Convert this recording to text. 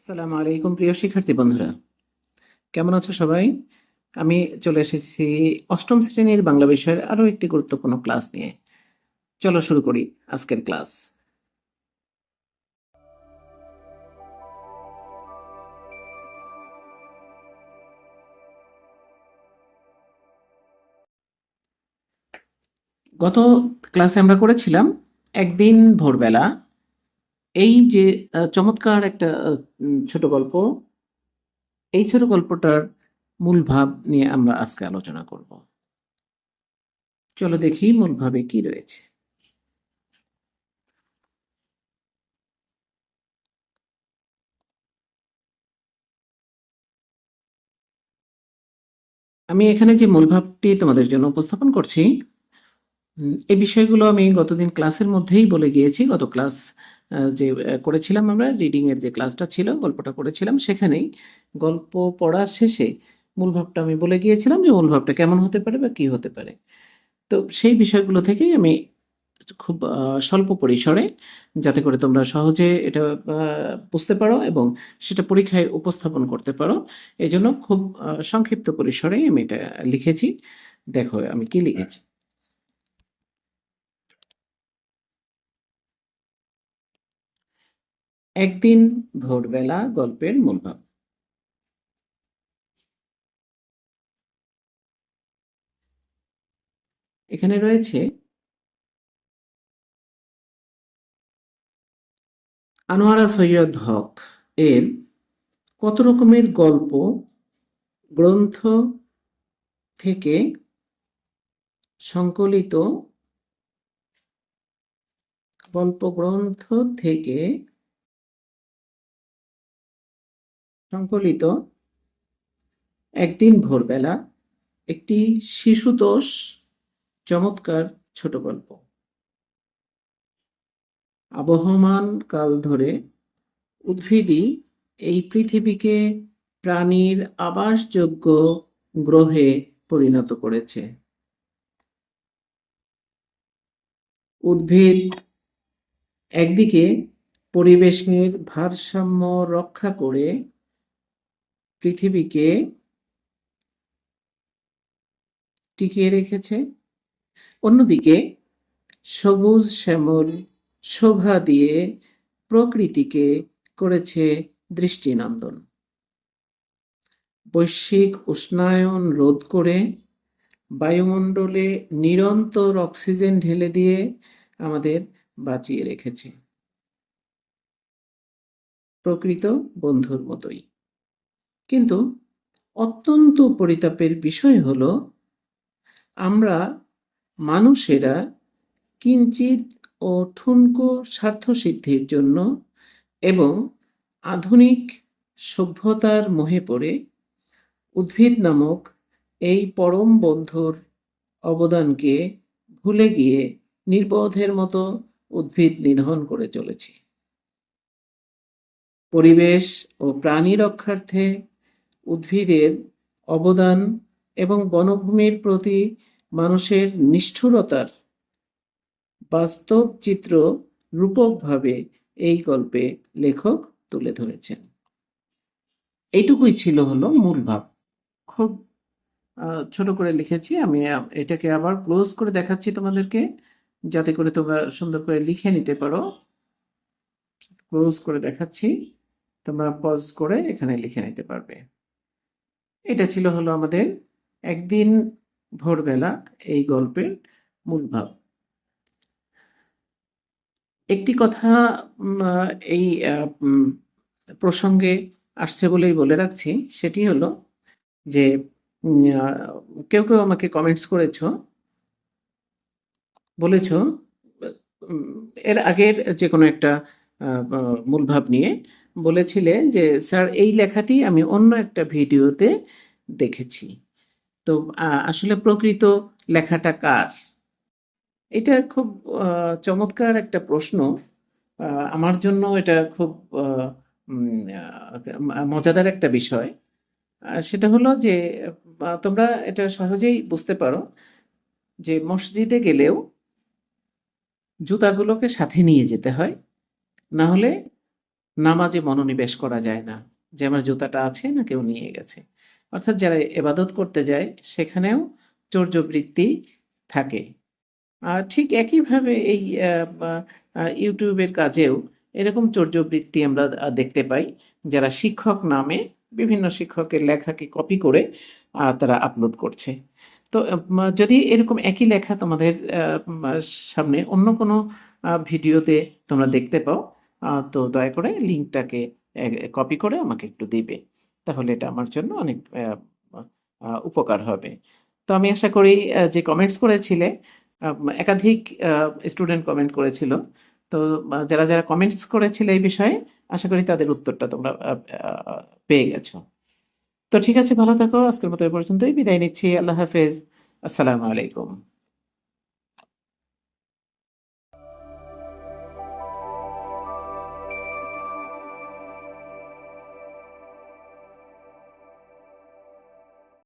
আসসালামু আলাইকুম, প্রিয় শিক্ষার্থী বন্ধুরা। কেমন আছো সবাই? আমি চলে এসেছি অষ্টম শ্রেণির বাংলা বিষয়ের আরও একটি গুরুত্বপূর্ণ ক্লাস নিয়ে। চলো শুরু করি আজকের ক্লাস। গত ক্লাসে আমরা করেছিলাম একদিন ভোরবেলা এই যে চমৎকার একটা ছোট গল্প, এই ছোট গল্পটার মূল ভাব নিয়ে আমরা আজকে আলোচনা করব। চলো দেখি মূল ভাবে কি রয়েছে। আমি এখানে যে মূল ভাবটি তোমাদের জন্য উপস্থাপন করছি এই বিষয়গুলো আমি গতদিন ক্লাসের মধ্যেই বলে গিয়েছি। গত ক্লাস যে করেছিলাম আমরা রিডিং এর যে ক্লাসটা ছিল, গল্পটা করেছিলাম, সেখানেই গল্প পড়া শেষে মূল ভাবটা আমি বলে গিয়েছিলাম যে মূল ভাবটা কেমন হতে পারে বা কি হতে পারে। তো সেই বিষয়গুলো থেকেই আমি খুব স্বল্প পরিসরে যাতে করে তোমরা সহজে এটা বুঝতে পারো এবং সেটা পরীক্ষায় উপস্থাপন করতে পারো। এই জন্য খুব সংক্ষিপ্ত পরিসরে আমি এটা লিখেছি। দেখো আমি কি লিখেছি। একদিন ভোরবেলা গল্পের মূল ভাব। এখানে রয়েছে, আনোয়ারা সৈয়দ হক এর কত রকমের গল্প, গ্রন্থ থেকে সংকলিত গল্প গ্রন্থ থেকে সংকলিত একদিন ভোরবেলা একটি শিশুতোষ চমৎকার ছোট গল্প। আবহমান কাল ধরে উদ্ভিদই এই পৃথিবীকে প্রাণীর আবাসযোগ্য গ্রহে পরিণত করেছে। উদ্ভিদ একদিকে পরিবেশের ভারসাম্য রক্ষা করে পৃথিবীকে টিকিয়ে রেখেছে। অন্যদিকে সবুজ শ্যামল শোভা দিয়ে প্রকৃতিকে করেছে দৃষ্টিনন্দন। বৈশ্বিক উষ্ণায়ন রোধ করে বায়ুমণ্ডলে নিরন্তর অক্সিজেন ঢেলে দিয়ে আমাদের বাঁচিয়ে রেখেছে। প্রকৃত বন্ধুর মতোই। কিন্তু অত্যন্ত পরিতাপের বিষয় হলো, আমরা মানুষেরা কিঞ্চিত ও ঠুনকো স্বার্থসিদ্ধির জন্য এবং আধুনিক সভ্যতার মোহে পড়ে উদ্ভিদ নামক এই পরম বন্ধুর অবদানকে ভুলে গিয়ে নির্বোধের মতো উদ্ভিদ নিধন করে চলেছি। পরিবেশ ও প্রাণী রক্ষার্থে উদ্ভিদের অবদান এবং বনভূমির প্রতি মানুষের নিষ্ঠুরতার বাস্তব চিত্র রূপকভাবে এই গল্পে লেখক তুলে ধরেছেন। এইটুকুই ছিল হলো মূল ভাব। খুব ছোট করে লিখেছি আমি এটাকে আবার ক্লোজ করে দেখাচ্ছি তোমাদেরকে, যাতে করে তোমরা সুন্দর করে লিখে নিতে পারো। ক্লোজ করে দেখাচ্ছি, তোমরা পজ করে এখানে লিখে নিতে পারবে। এটা ছিল হলো আমাদের একদিন ভোরবেলা এই গল্পের মূল ভাব। একটি কথা এই প্রসঙ্গে আসছে বলেই বলে রাখছি সেটি হলো যে কেউ কেউ আমাকে কমেন্টস করেছ বলেছ এর আগের যে কোনো একটা আহ, আহ, মূল ভাব নিয়ে বলেছিলে যে, স্যার, এই লেখাটি আমি অন্য একটা ভিডিওতে দেখেছি। তো আসলে প্রকৃত লেখাটা কার? এটা খুব চমৎকার একটা প্রশ্ন। আমার জন্য এটা খুব মজাদার একটা বিষয়। সেটা হলো যে তোমরা এটা সহজেই বুঝতে পারো যে, মসজিদে গেলেও জুতাগুলোকে সাথে নিয়ে যেতে হয়। না হলে নামাজে মনোনিবেশ করা যায় না। যে আমার জুতাটা আছে না কেউ নিয়ে গেছে। অর্থাৎ যারা এবাদত করতে যায়, সেখানেও চর্যবৃত্তি থাকে। ঠিক একইভাবে এই ইউটিউবের কাজেও এরকম চর্যবৃত্তি আমরা দেখতে পাই। যারা শিক্ষক নামে বিভিন্ন শিক্ষকের লেখাকে কপি করে তারা আপলোড করছে। তো যদি এরকম একই লেখা তোমাদের সামনে অন্য কোনো ভিডিওতে তোমরা দেখতে পাও তো দয়া করে লিঙ্কটাকে কপি করে আমাকে একটু দিবে। তাহলে এটা আমার জন্য অনেক উপকার হবে। তো আমি আশা করি যে কমেন্টস করেছিলে একাধিক স্টুডেন্ট কমেন্ট করেছিল। তো যারা যারা কমেন্টস করেছিল এই বিষয়ে, আশা করি তাদের উত্তরটা তোমরা পেয়ে গেছো। তো ঠিক আছে, ভালো থাকো। আজকের মতো এ পর্যন্তই। বিদায় নিচ্ছি। আল্লাহ হাফেজ। আসসালামু আলাইকুম।